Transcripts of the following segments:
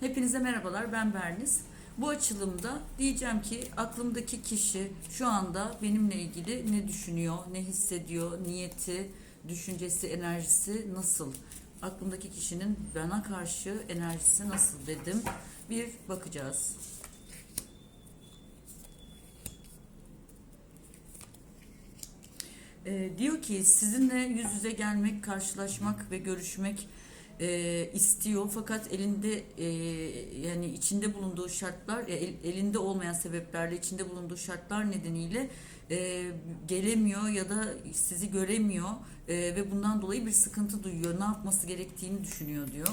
Hepinize merhabalar ben Berniz. Bu açılımda diyeceğim ki aklımdaki kişi şu anda benimle ilgili ne düşünüyor, ne hissediyor, niyeti, düşüncesi, enerjisi nasıl? Aklımdaki kişinin bana karşı enerjisi nasıl dedim. Bir bakacağız. Ee, diyor ki sizinle yüz yüze gelmek, karşılaşmak ve görüşmek e, istiyor fakat elinde e, yani içinde bulunduğu şartlar e, el- elinde olmayan sebeplerle içinde bulunduğu şartlar nedeniyle e, gelemiyor ya da sizi göremiyor e, ve bundan dolayı bir sıkıntı duyuyor. Ne yapması gerektiğini düşünüyor diyor.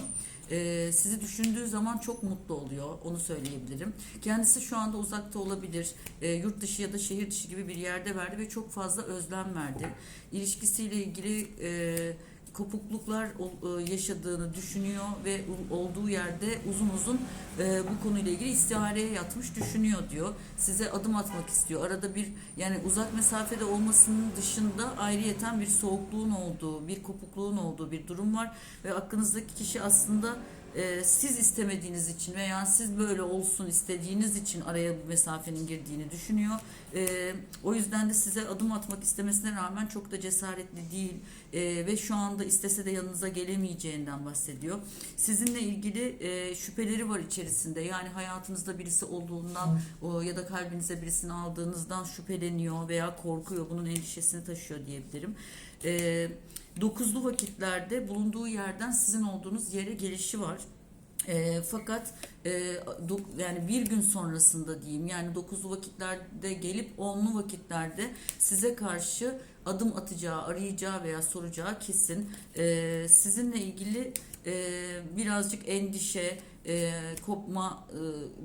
E, sizi düşündüğü zaman çok mutlu oluyor. Onu söyleyebilirim. Kendisi şu anda uzakta olabilir. E, yurt dışı ya da şehir dışı gibi bir yerde verdi ve çok fazla özlem verdi. İlişkisiyle ilgili e, kopukluklar e, yaşadığını düşünüyor ve olduğu yerde uzun uzun e, bu konuyla ilgili istihareye yatmış düşünüyor diyor. Size adım atmak istiyor. Arada bir yani uzak mesafede olmasının dışında ayrıyeten bir soğukluğun olduğu, bir kopukluğun olduğu bir durum var ve aklınızdaki kişi aslında e, siz istemediğiniz için veya siz böyle olsun istediğiniz için araya bu mesafenin girdiğini düşünüyor. E, o yüzden de size adım atmak istemesine rağmen çok da cesaretli değil E, ve şu anda istese de yanınıza gelemeyeceğinden bahsediyor. Sizinle ilgili şüpheleri var içerisinde. Yani hayatınızda birisi olduğundan ya da kalbinize birisini aldığınızdan şüpheleniyor veya korkuyor. Bunun endişesini taşıyor diyebilirim. E, dokuzlu vakitlerde bulunduğu yerden sizin olduğunuz yere gelişi var. E, fakat e, dok- yani bir gün sonrasında diyeyim yani dokuzlu vakitlerde gelip onlu vakitlerde size karşı adım atacağı, arayacağı veya soracağı kesin. E, sizinle ilgili birazcık endişe, e, kopma e,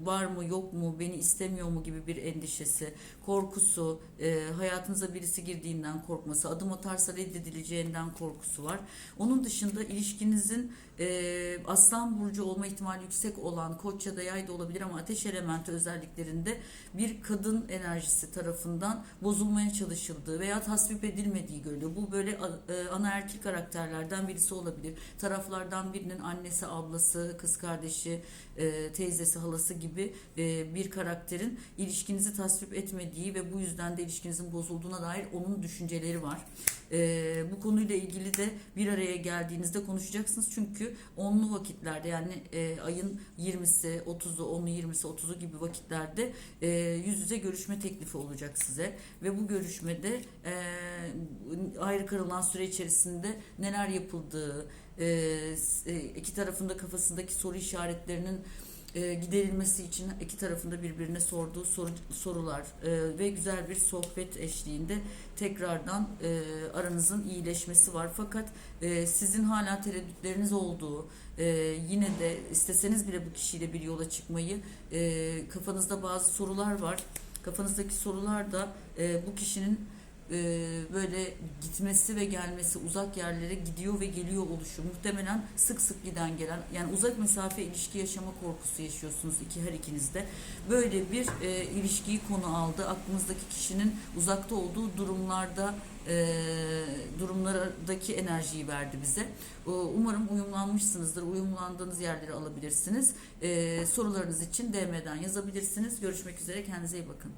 var mı yok mu, beni istemiyor mu gibi bir endişesi, korkusu, e, hayatınıza birisi girdiğinden korkması, adım atarsa reddedileceğinden korkusu var. Onun dışında ilişkinizin e, aslan burcu olma ihtimali yüksek olan koç ya da yay da olabilir ama ateş elementi özelliklerinde bir kadın enerjisi tarafından bozulmaya çalışıldığı veya tasvip edilmediği görülüyor. Bu böyle e, anaerkil karakterlerden birisi olabilir. Taraflardan birinin annesi, ablası, kız kardeşi, e, teyzesi, halası gibi e, bir karakterin ilişkinizi tasvip etmediği ve bu yüzden de ilişkinizin bozulduğuna dair onun düşünceleri var. E, bu konuyla ilgili de bir araya geldiğinizde konuşacaksınız. Çünkü onlu vakitlerde yani e, ayın 20'si, 30'u, 10'u, 20'si, 30'u gibi vakitlerde e, yüz yüze görüşme teklifi olacak size. Ve bu görüşmede e, ayrı kalınan süre içerisinde neler yapıldığı, e, e, iki tarafında kafasındaki soru işaretlerinin e, giderilmesi için iki tarafında birbirine sorduğu soru, sorular e, ve güzel bir sohbet eşliğinde tekrardan e, aranızın iyileşmesi var. Fakat e, sizin hala tereddütleriniz olduğu, e, yine de isteseniz bile bu kişiyle bir yola çıkmayı e, kafanızda bazı sorular var. Kafanızdaki sorular da e, bu kişinin böyle gitmesi ve gelmesi uzak yerlere gidiyor ve geliyor oluşu muhtemelen sık sık giden gelen yani uzak mesafe ilişki yaşama korkusu yaşıyorsunuz iki her ikiniz de. Böyle bir e, ilişkiyi konu aldı. Aklınızdaki kişinin uzakta olduğu durumlarda e, durumlardaki enerjiyi verdi bize. O, umarım uyumlanmışsınızdır. Uyumlandığınız yerleri alabilirsiniz. E, sorularınız için DM'den yazabilirsiniz. Görüşmek üzere. Kendinize iyi bakın